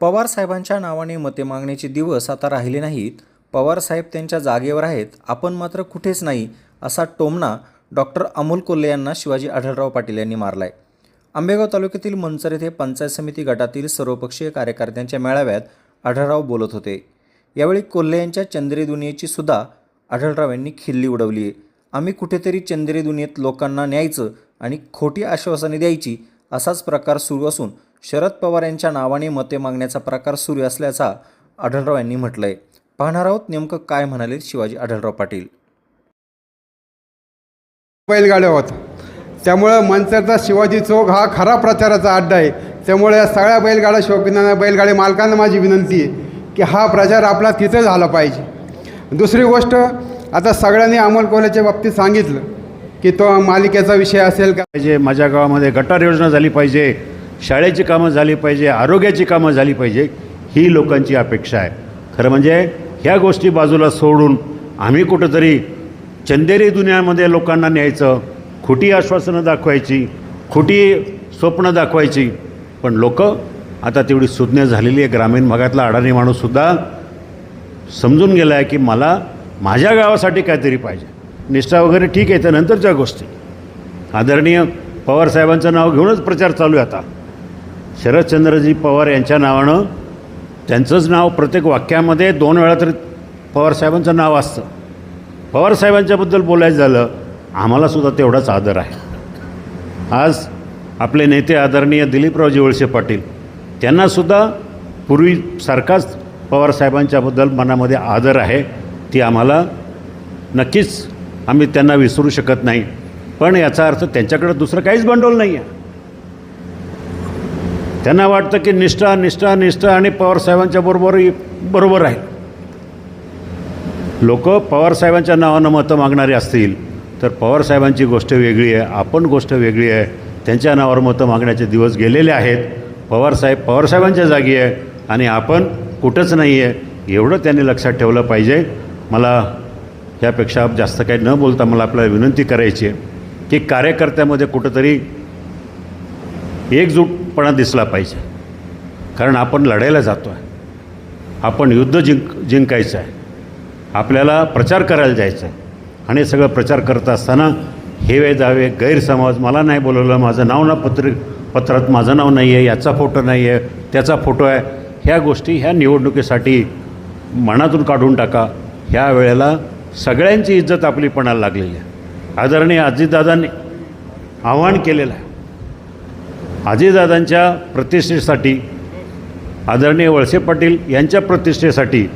पवार साहेबांच्या नावाने मते मागण्याचे दिवस आता राहिले नाहीत. पवार साहेब त्यांच्या जागेवर आहेत. आपण मात्र कुठेच नाही असा टोमणा डॉक्टर अमोल कोल्हे यांना शिवाजी आढळराव पाटील यांनी मारलाय. आंबेगाव तालुक्यातील मंचर येथे पंचायत समिती गटातील सर्वपक्षीय कार्यकर्त्यांच्या मेळाव्यात आढळराव बोलत होते. यावेळी कोल्हे यांच्या चंद्री दुनियेची सुद्धा आढळराव यांनी खिल्ली उडवली आहे आम्ही कुठेतरी चंद्री दुनियेत लोकांना न्यायचं आणि खोटी आश्वासने द्यायची असाच प्रकार सुरू असून शरद पवार यांच्या नावाने मते मागण्याचा प्रकार सुरू असल्याचा आढळराव यांनी म्हटलंय. पाहणार आहोत नेमकं काय म्हणाले शिवाजी आढळराव पाटील. बैलगाड्या होत. त्यामुळं मंचरचा शिवाजी चौक हा खरा प्रचाराचा अड्डा आहे. त्यामुळे या सगळ्या बैलगाड्या शौकीनांना बैलगाडी मालकांना माझी विनंती आहे की हा प्रचार आपला तिथं झाला पाहिजे. दुसरी गोष्ट आता सगळ्यांनी अमोल बाबतीत सांगितलं की तो मालिकेचा विषय असेल का? पाहिजे माझ्या गावामध्ये गटार योजना झाली पाहिजे शाळेची कामं झाली पाहिजे आरोग्याची कामं झाली पाहिजे ही लोकांची अपेक्षा आहे. खरं म्हणजे ह्या गोष्टी बाजूला सोडून आम्ही कुठंतरी चंदेरी दुनियामध्ये लोकांना न्यायचं खोटी आश्वासनं दाखवायची खोटी स्वप्न दाखवायची. पण लोक आता तेवढी सुज्ञ झालेली आहे ग्रामीण भागातला अडाणी माणूससुद्धा समजून गेला आहे की मला माझ्या गावासाठी काहीतरी पाहिजे. निष्ठा वगैरे ठीक आहे त्या नंतरच्या गोष्टी. आदरणीय पवारसाहेबांचं नाव घेऊनच प्रचार चालू आहे आता. शरदचंद्रजी पवार यांच्या नावानं त्यांचंच नाव प्रत्येक वाक्यामध्ये दोन वेळा तरी पवारसाहेबांचं नाव असतं. पवारसाहेबांच्याबद्दल बोलायचं झालं आम्हालासुद्धा तेवढाच आदर आहे. आज आपले नेते आदरणीय दिलीपरावजी वळसे पाटील त्यांनासुद्धा पूर्वीसारखाच पवारसाहेबांच्याबद्दल मनामध्ये आदर आहे ती आम्हाला नक्कीच आम्ही त्यांना विसरू शकत नाही. पण याचा अर्थ त्यांच्याकडे दुसरं काहीच भांडवल नाही आहे त्यांना वाटतं की निष्ठा निष्ठा निष्ठा आणि पवारसाहेबांच्या बरोबर बरोबर आहे. लोक पवारसाहेबांच्या नावानं मतं मागणारे असतील तर पवारसाहेबांची गोष्ट वेगळी आहे आपण गोष्ट वेगळी आहे. त्यांच्या नावावर मतं मागण्याचे दिवस गेलेले आहेत. पवारसाहेब पवारसाहेबांच्या जागी आहे आणि आपण कुठंच नाही आहे एवढं त्यांनी लक्षात ठेवलं पाहिजे. मला यापेक्षा जास्त काही न बोलता मला आपल्याला विनंती करायची आहे की कार्यकर्त्यामध्ये कुठंतरी एकजूटपणा दिसला पाहिजे. कारण आपण लढायला जातो आहे आपण युद्ध जिंक जिंकायचं आहे आपल्याला प्रचार करायला जायचं आहे आणि सगळं प्रचार करत असताना हेवे दावे गैरसमज मला नाही बोलवलं माझं नाव ना पत्र पत्रात माझं नाव नाही आहे याचा फोटो नाही आहे त्याचा फोटो आहे. ह्या गोष्टी ह्या निवडणुकीसाठी मनातून काढून टाका. ह्या वेळेला सगळ्यांची इज्जत आपली पणाला लागलेली आहे. आदरणीय अजितदादांनी आव्हान केलेलं आहे. अजितदादांच्या प्रतिष्ठेसाठी आदरणीय वळसे पाटील यांच्या प्रतिष्ठेसाठी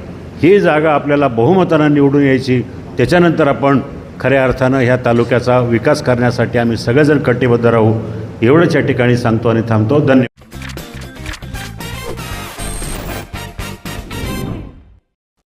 ही जागा आपल्याला बहुमतानं निवडून यायची. त्याच्यानंतर आपण खऱ्या अर्थानं ह्या तालुक्याचा विकास करण्यासाठी आम्ही सगळेजण कटिबद्ध राहू. एवढंच या ठिकाणी सांगतो आणि थांबतो. धन्यवाद.